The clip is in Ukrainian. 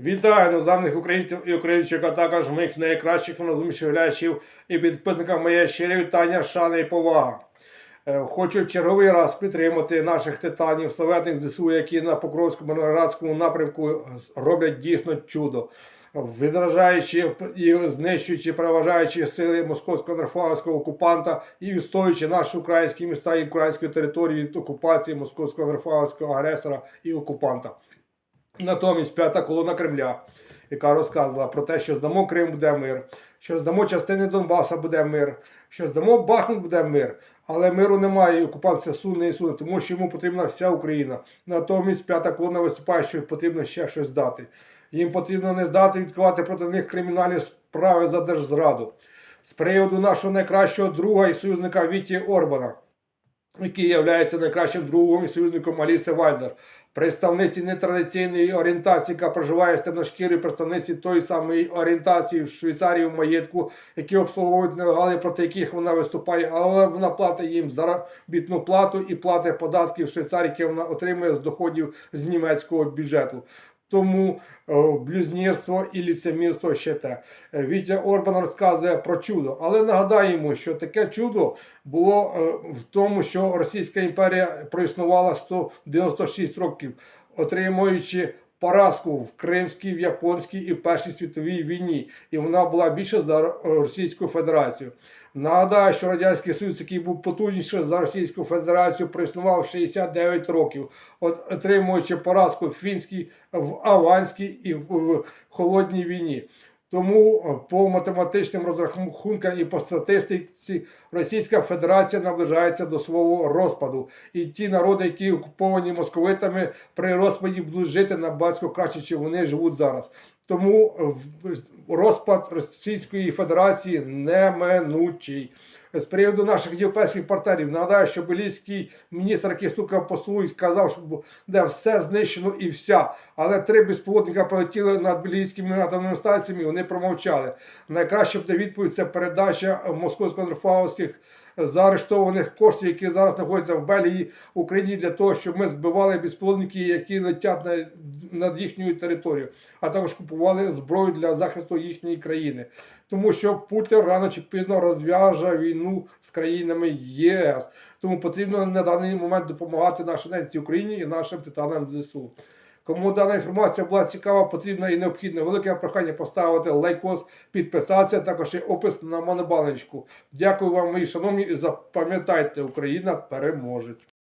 Вітаю незламних українців і українчик, а також моїх найкращих глядачів і підписникам моє щире вітання, шана і повага. Е, Хочу черговий раз підтримати наших титанів, славетних ЗСУ, які на Покровському Мирноградському напрямку роблять дійсно чудо. Відражаючи і знищуючи, переважаючи сили московського нарфаговського окупанта і відстоюючи наші українські міста і українські території від окупації московського нарфаговського агресора і окупанта. Натомість п'ята колона Кремля, яка розказувала про те, що здамо Крим буде мир, що здамо частини Донбаса буде мир, що здамо Бахмут буде мир. Але миру немає, і окупація суне і суне, тому що йому потрібна вся Україна. Натомість п'ята колона виступає, що потрібно ще щось дати. Їм потрібно не здати відкривати проти них кримінальні справи за держзраду. З приводу нашого найкращого друга і союзника Віті Орбана який є найкращим другом і союзником Аліси Вальдер, представниці нетрадиційної орієнтації, яка проживає з темношкірою представниці тої самої орієнтації в Швейцарії в маєтку, які обслуговують нелегали, проти яких вона виступає, але вона платить їм заробітну плату і платить податки в Швейцарії, які вона отримує з доходів з німецького бюджету. Тому блюзнірство і ліцемірство ще те. Е, Вітя Орбан розказує про чудо, але нагадаємо, що таке чудо було е, в тому, що Російська імперія проіснувала 196 років, отримуючи поразку в Кримській, в Японській і Першій світовій війні, і вона була більше за Російську Федерацію. Нагадаю, що Радянський Союз, який був потужніший за Російську Федерацію, проіснував 69 років, от, отримуючи поразку в фінській, в Аванській і в холодній війні. Тому е, по математичним розрахункам і по статистиці Російська Федерація наближається до свого розпаду. І ті народи, які окуповані московитами, при розпаді будуть жити набагато краще, ніж вони живуть зараз. Тому е, розпад Російської Федерації неминучий. З приводу наших європейських партнерів нагадаю, що белійський міністр, стукав і сказав, що де все знищено і вся. Але три безпілотника полетіли над белійськими атомними станціями, вони промовчали. Найкраще буде відповідь це передача московсько-нерфаговських заарештованих коштів, які зараз знаходяться в Белії Україні для того, щоб ми збивали безпілотники, які летять на, над їхньою територією, а також купували зброю для захисту їхньої країни. Тому що Путін рано чи пізно розв'яже війну з країнами ЄС. Тому потрібно на даний момент допомагати нашій ненці Україні і нашим титанам ЗСУ. Кому дана інформація була цікава, потрібна і необхідна, велике прохання поставити лайкос, підписатися, також і опис на монобаночку. Дякую вам, мої шановні, і запам'ятайте, Україна переможе.